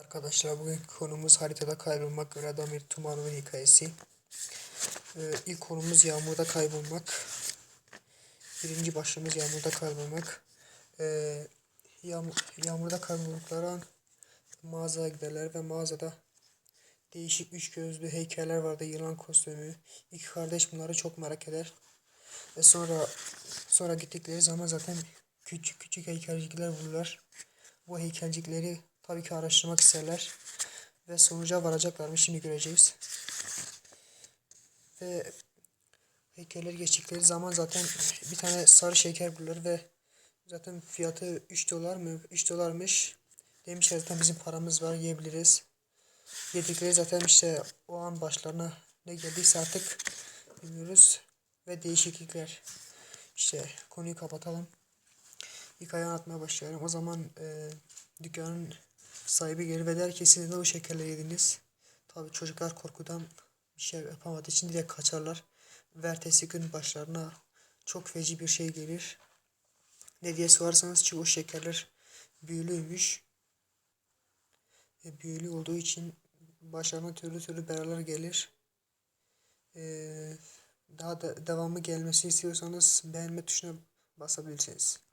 Arkadaşlar bugün konumuz haritada kaybolmak Radamir Tumanov'un hikayesi. Ee, ilk konumuz yağmurda kaybolmak. Birinci başlığımız yağmurda kaybolmak. Ee, yağmur, yağmurda kayboldukları an mağazaya giderler ve mağazada değişik üç gözlü heykeller vardı. Yılan kostümü. İki kardeş bunları çok merak eder. Ve sonra sonra gittikleri zaman zaten küçük küçük heykelcikler bulurlar. Bu heykelcikleri tabii ki araştırmak isterler. Ve sonuca varacaklar mı şimdi göreceğiz. Ve heykeller geçtikleri zaman zaten bir tane sarı şeker bulurlar ve zaten fiyatı 3 dolar mı? 3 dolarmış. Demişler zaten bizim paramız var yiyebiliriz. Yedikleri zaten işte o an başlarına ne geldiyse artık bilmiyoruz. Ve değişiklikler. İşte konuyu kapatalım. Hikaye anlatmaya başlıyorum. O zaman e, dükkanın sahibi gelir ve der ki siz de o şekerle yediniz. Tabii çocuklar korkudan bir şey yapamadığı için direkt kaçarlar. Ve ertesi gün başlarına çok feci bir şey gelir. Ne diye sorarsanız çünkü o şekerler büyülüymüş. Ve büyülü olduğu için başlarına türlü türlü belalar gelir. Ee, daha da devamı gelmesi istiyorsanız beğenme tuşuna basabilirsiniz.